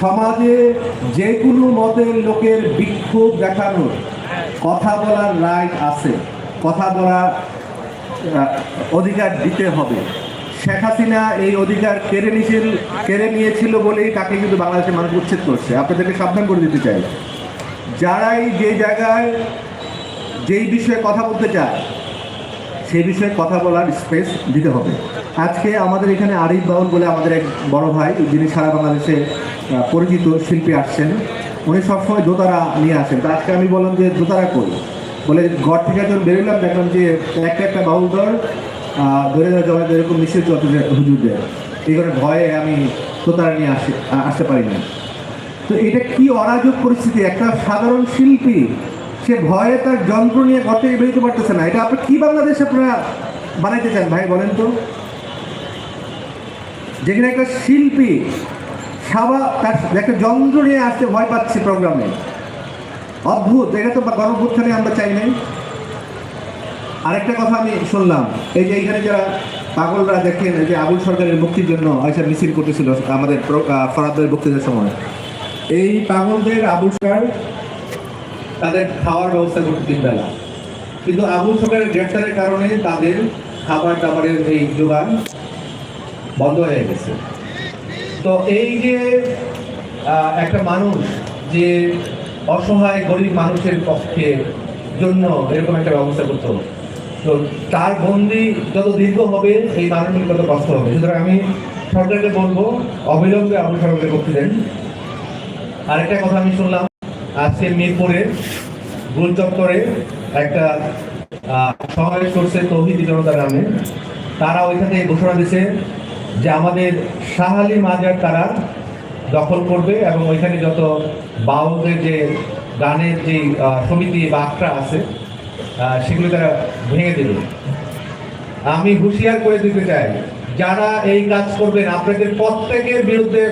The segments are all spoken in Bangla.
সমাজে যে কোনো মতের লোকের বিক্ষোভ দেখানোর কথা বলার রাইট আছে। কথা বলার অধিকার দিতে হবে। শেখ হাসিনা এই অধিকার কেড়ে নিয়েছিল কেড়ে নিয়েছিল বলেই তাকে কিন্তু বাংলাদেশের মানুষ উচ্ছেদ করছে। আপনাদেরকে সাবধান করে দিতে চাই। যারাই যে জায়গায় যেই বিষয়ে কথা বলতে চায়, সেই বিষয়ে কথা বলার স্পেস দিতে হবে। আজকে আমাদের এখানে আরিফ বাউল বলে আমাদের এক বড় ভাই, যিনি সারা বাংলাদেশে পরিচিত শিল্পী আসছেন। উনি সবসময় দোতারা নিয়ে আসেন। তা আজকে আমি বললাম যে দোতারা করি বলে, ঘর থেকে যখন বেরোলাম, দেখলাম যে একটা একটা বাউল দর ধরে ধরে জমা এরকম নিশ্চয়ই চলতে হুজুরদের। এই করে ভয়ে আমি দোতারা নিয়ে আসে আসতে পারি না তো এটা কি অরাজক পরিস্থিতি? একটা সাধারণ শিল্পী, সে ভয়ে তার যন্ত্র নিয়ে ঘর থেকে বেরোতে পারতেছে না। এটা আপনি কি বাংলাদেশ আপনারা বানাইতে চান? ভাই, বলেন তো। যেখানে একটা শিল্পী সাবা তার একটা যন্ত্র নিয়ে আসতে ভয় পাচ্ছে প্রোগ্রামে। অদ্ভুত, এটা তো গণভ্যুত্থানে আমরা চাই নাই। আরেকটা কথা আমি শুনলাম, এই যে এইখানে যারা পাগলরা দেখেন, এই যে আবুল সরকারের মুক্তির জন্য হয়তো মিছিল করতেছিল আমাদের ফরাদের বক্তৃতার সময়। এই পাগলদের আবুল সরকার তাদের খাওয়ার ব্যবস্থা করতে তিন বেলা। কিন্তু আবুল সরকারের গ্রেফতারের কারণে তাদের খাবার দাবারের এই যোগান বন্ধ হয়ে গেছে। তো এই যে একটা মানুষ যে অসহায় গরিব মানুষের পক্ষে জন্য এরকম একটা ব্যবস্থা করতে তো তার বন্দি যত দীর্ঘ হবে এই মানুষগুলো তত কষ্ট হবে। সুতরাং আমি সরকারকে বলব, অবিলম্বে আবু সরকারকে করতে দেন আরেকটা কথা আমি শুনলাম, আজকে মিরপুরে গুল চত্বরে একটা সমাবেশ করছে তৌহিদি জনতা নামে, তারা ওইখানে ঘোষণা দিছে যে আমাদের শাহালি মাজার তারা দখল করবে এবং ওইখানে যত বাউলদের যে গানের যে সমিতি বা আখড়া আছে সেগুলো তারা ভেঙে দেবে। আমি হুঁশিয়ার করে দিতে চাই, যারা এই কাজ করবেন, আপনাদের প্রত্যেকের বিরুদ্ধে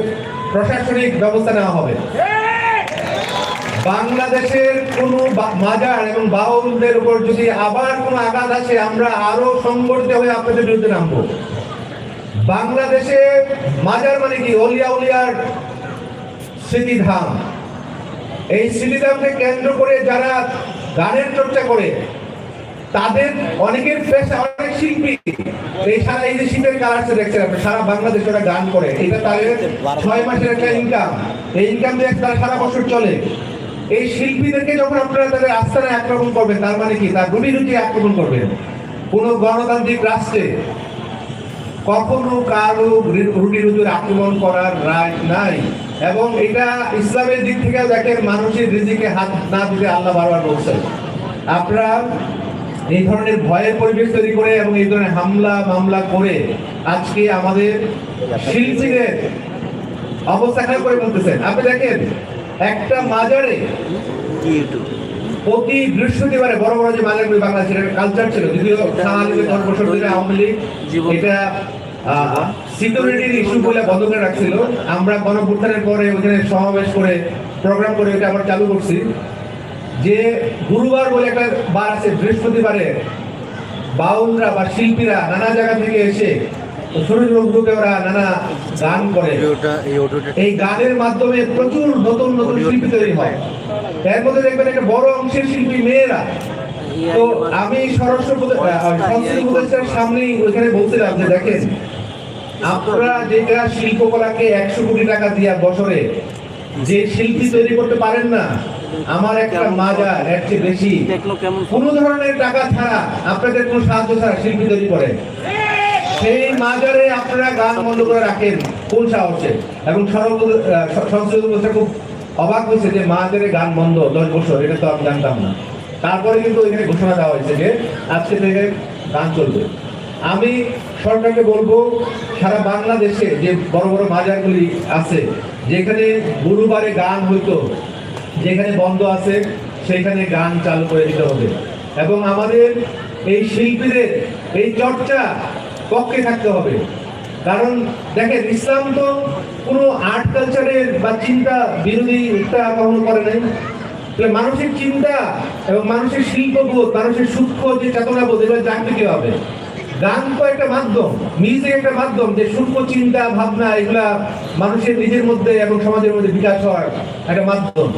প্রশাসনিক ব্যবস্থা নেওয়া হবে। বাংলাদেশের কোন মাজার এবং বাউলদের উপর যদি আবার কোনো আঘাত আসে, আমরা আরও সংগঠিত হয়ে আপনাদের বিরুদ্ধে নামবো। বাংলাদেশে মাজার মানে কি? অলিয়া উলিয়ার স্মৃতিধাম। এই স্মৃতিধামকে কেন্দ্র করে যারা গানের চর্চা করে, তাদের অনেকের পেশা অনেক শিল্পী। এই সারা এই যে শীতের কালারটা দেখছেন আপনি, সারা বাংলাদেশ ওরা গান করে। এটা তাদের ছয় মাসের একটা ইনকাম এই ইনকাম দিয়ে তারা সারা বছর চলে। এই শিল্পীদেরকে যখন আপনারা তাদের আস্থানায় আক্রমণ করবেন, তার মানে কি? তার রুটি রুটি আক্রমণ করবেন। কোনো গণতান্ত্রিক রাষ্ট্রে কখনো কারও রুটি রুটির আক্রমণ করার রায় নাই। এবং এটা ইসলামের দিক থেকে দেখেন মানুষের রিজিকে হাত না দিতে আল্লাহ বারবার বলছেন। আপনারা এই ধরনের ভয়ের পরিবেশ তৈরি করে এবং এই ধরনের হামলা মামলা করে আজকে আমাদের শিল্পীদের অবস্থা খারাপ করে বলতেছেন আপনি দেখেন একটা মাজারে প্রতি বৃহস্পতিবারে বড় বড় যে মাজারগুলি বাংলাদেশের কালচার ছিল যদিও আওয়ামী লীগ এটা সিকিউরিটির ইস্যু বলে বন্ধ করে রাখছিল। আমরা গণভুত্থানের পরে ওখানে সমাবেশ করে প্রোগ্রাম করে এটা আবার চালু করছি। যে গুরুবার বলে একটা বার আছে বৃহস্পতিবারে বাউলরা বা শিল্পীরা নানা জায়গা থেকে এসে ছোট গ্রুপে ওরা নানা গান করে। এই গানের মাধ্যমে প্রচুর নতুন নতুন শিল্পী তৈরি হয়। এর মধ্যে দেখবেন একটা বড় অংশের শিল্পী মেয়েরা। তো আমি স্বরাষ্ট্র উপদেষ্টার সামনেই ওইখানে বলছিলাম যে দেখেন আপনারা যেটা শিল্পকলাকে একশো কোটি টাকা দিয়া বছরে যে শিল্পী তৈরি করতে পারেন না আমার একটা মাজার এর চেয়ে বেশি। কোন ধরনের টাকা ছাড়া আপনাদের কোনো সাহায্য ছাড়া শিল্পী তৈরি করে। সেই মাজারে আপনারা গান বন্ধ করে রাখেন কোন সাহসে। এবং সর্ব- আহ, স- খুব অবাক হয়েছে যে মাজারে গান বন্ধ দশ বছর এটা তো আমি জানতাম না। তারপরে কিন্তু এখানে ঘোষণা দেওয়া হয়েছে যে আজকে থেকে গান চলবে। আমি সরকারকে বলব, সারা বাংলাদেশে যে বড় বড় মাজারগুলি আছে, যেখানে গুরুবারে গান হইতো, যেখানে বন্ধ আছে, সেখানে গান চালু করে দিতে হবে। এবং আমাদের এই শিল্পীদের এই চর্চা পক্ষে থাকতে হবে। কারণ দেখেন, ইসলাম তো কোনো আর্ট কালচারের বা চিন্তা বিরোধী একটা কখনো করে নাই। তাহলে মানুষের চিন্তা এবং মানুষের শিল্পবোধ, মানুষের সূক্ষ্ম যে চেতনাবোধ, এগুলো জানতে কি হবে? গান তো একটা মাধ্যম মিউজিক একটা মাধ্যম, যে সূক্ষ্ম চিন্তা, ভাবনা, এগুলা মানুষের নিজের মধ্যে এবং সমাজের মধ্যে বিকাশ হওয়ার একটা মাধ্যম।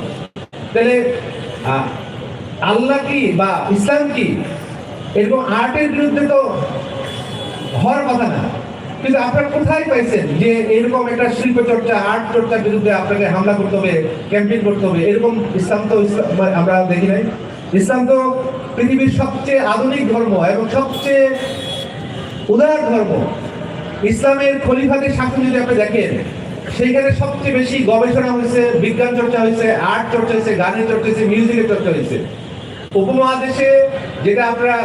তাহলে আল্লাহ কি বা ইসলাম কি? এরকম আর্টের বিরুদ্ধে তো হওয়ার কথা না। কিন্তু আপনারা কোথায় পাইছেন যে এরকম একটা শিল্প চর্চা আর্ট চর্চার বিরুদ্ধে আপনাকে হামলা করতে হবে ক্যাম্পেইন করতে হবে? এরকম ইসলাম তো আমরা দেখি নাই। ইসলাম তো পৃথিবীর সবচেয়ে আধুনিক ধর্ম এবং সবচেয়ে উদার ধর্ম। ইসলামের খলিফাদের শাসন যদি আপনি দেখেন, সেইখানে সবচেয়ে বেশি গবেষণা হয়েছে, বিজ্ঞান চর্চা হয়েছে, আর্ট চর্চা হয়েছে, গানের চর্চা হয়েছে, মিউজিকের চর্চা হয়েছে। উপমহাদেশে যেটা আপনারা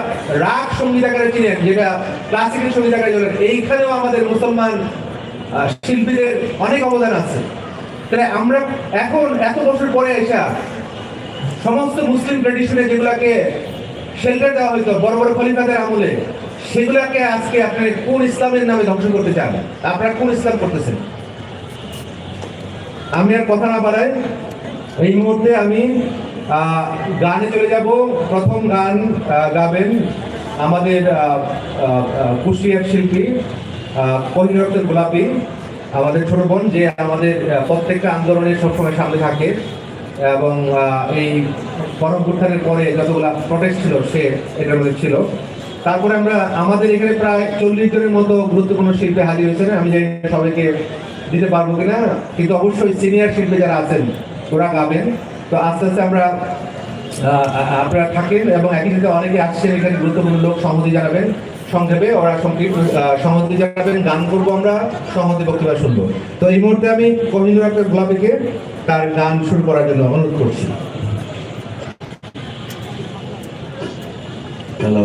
রাগ সংগীত আকারে চিনেন, যেটা ক্লাসিক্যাল সংগীত আকারে জানেন এইখানেও আমাদের মুসলমান শিল্পীদের অনেক অবদান আছে। তাহলে আমরা এখন এত বছর পরে এসা সমস্ত মুসলিম ট্রেডিশনে যেগুলাকে শেল্টার দেওয়া হইতো, বড় বড় খলিফাদের আমলে সেগুলাকে আজকে আপনি কোন ইসলামের নামে ধ্বংস করতে চান? আপনারা কোন ইসলাম করতেছেন? আমি আর কথা না বাড়াই এই মুহূর্তে আমি গানে চলে যাব। প্রথম গান গাবেন আমাদের কুষ্টিয়ার শিল্পী কহিনুর গোলাপি, আমাদের ছোট বোন, যে আমাদের প্রত্যেকটা আন্দোলনে সবসময় সামনে থাকে। এবং এই এই উত্থানের পরে যতগুলো প্রটেস্ট ছিল, সে এটার মধ্যে ছিল। তারপরে আমরা, আমাদের এখানে প্রায় চল্লিশ জনের মতো গুরুত্বপূর্ণ শিল্পী হাজির হয়েছেন। আমি জানি সবাইকে দিতে পারব কিনা, কিন্তু অবশ্যই সিনিয়র শিল্পী যারা আছেন, ওরা গাবেন। তো আস্তে আস্তে আমরা আপনারা থাকেন এবং একই সাথে অনেকে আসছেন এখানে গুরুত্বপূর্ণ লোক সহমতি জানাবেন, সংক্ষেপে ওরা সহমতি জানাবেন, গান করব আমরা, সহমতি বক্তব্য শুনব। তো এই মুহূর্তে আমি কবীন্দ্র ডাক্তার গোলাপিকে তার গান শুরু করার জন্য অনুরোধ করছি। হ্যালো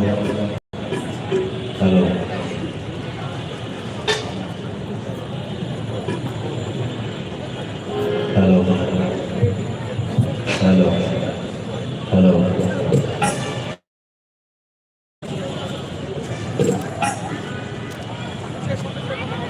জয়গুরু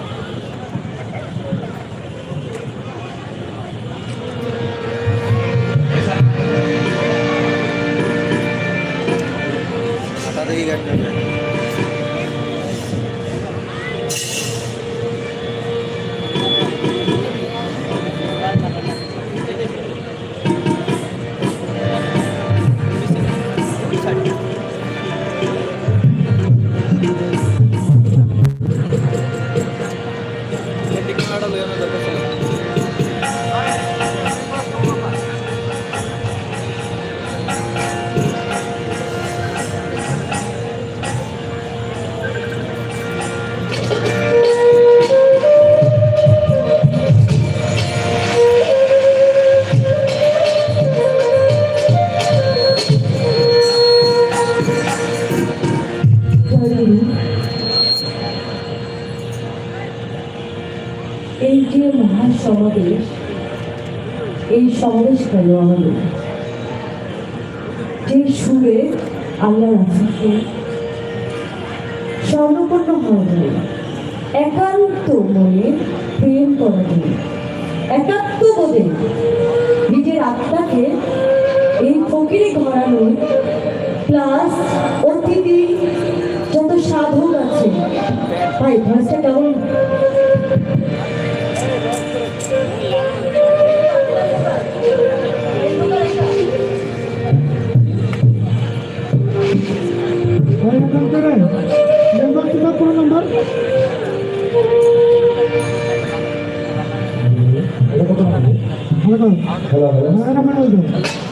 মহাসমাবেশ এই সমাবেশ কেন আমাদের যে সুরে আল্লাহ স্বর্ণপন্ন হওয়া একান্ত মনে প্রেম করা যায় একাত্ম বোধে নিজের আত্মাকে এই ফকিরে ঘরানো প্লাস অতিথি যত সাধক আছে। ভাই ভাষটা কেমন? 하나 하나 하나 하나